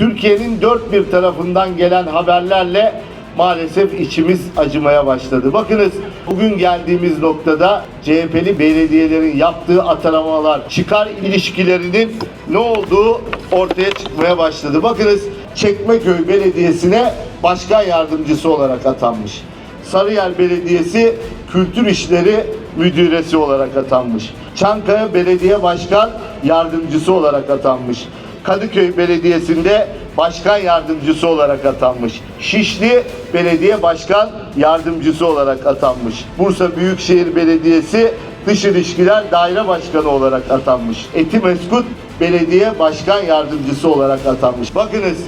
Türkiye'nin dört bir tarafından gelen haberlerle maalesef içimiz acımaya başladı. Bakınız bugün geldiğimiz noktada CHP'li belediyelerin yaptığı atanamalar, çıkar ilişkilerinin ne olduğu ortaya çıkmaya başladı. Bakınız Çekmeköy Belediyesi'ne başkan yardımcısı olarak atanmış. Sarıyer Belediyesi Kültür İşleri Müdüresi olarak atanmış. Çankaya Belediye Başkan Yardımcısı olarak atanmış. Kadıköy Belediyesi'nde başkan yardımcısı olarak atanmış. Şişli Belediye Başkan Yardımcısı olarak atanmış. Bursa Büyükşehir Belediyesi Dış İlişkiler Daire Başkanı olarak atanmış. Etimeskut Belediye Başkan Yardımcısı olarak atanmış. Bakınız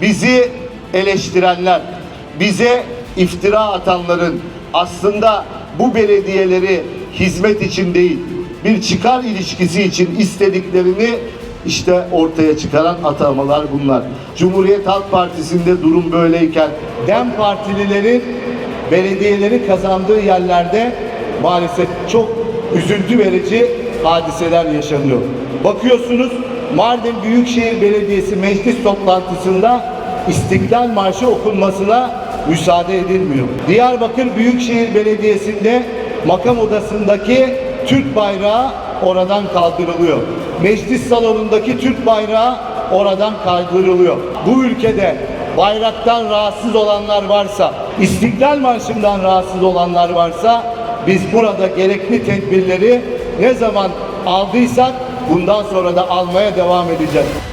bizi eleştirenler, bize iftira atanların aslında bu belediyeleri hizmet için değil, bir çıkar ilişkisi için istediklerini işte ortaya çıkaran atamalar bunlar. Cumhuriyet Halk Partisi'nde durum böyleyken DEM partililerin belediyeleri kazandığı yerlerde maalesef çok üzüntü verici hadiseler yaşanıyor. Bakıyorsunuz Mardin Büyükşehir Belediyesi meclis toplantısında İstiklal Marşı okunmasına müsaade edilmiyor. Diyarbakır Büyükşehir Belediyesi'nde makam odasındaki Türk bayrağı oradan kaldırılıyor. Meclis salonundaki Türk bayrağı oradan kaldırılıyor. Bu ülkede bayraktan rahatsız olanlar varsa, İstiklal Marşı'ndan rahatsız olanlar varsa biz burada gerekli tedbirleri ne zaman aldıysak bundan sonra da almaya devam edeceğiz.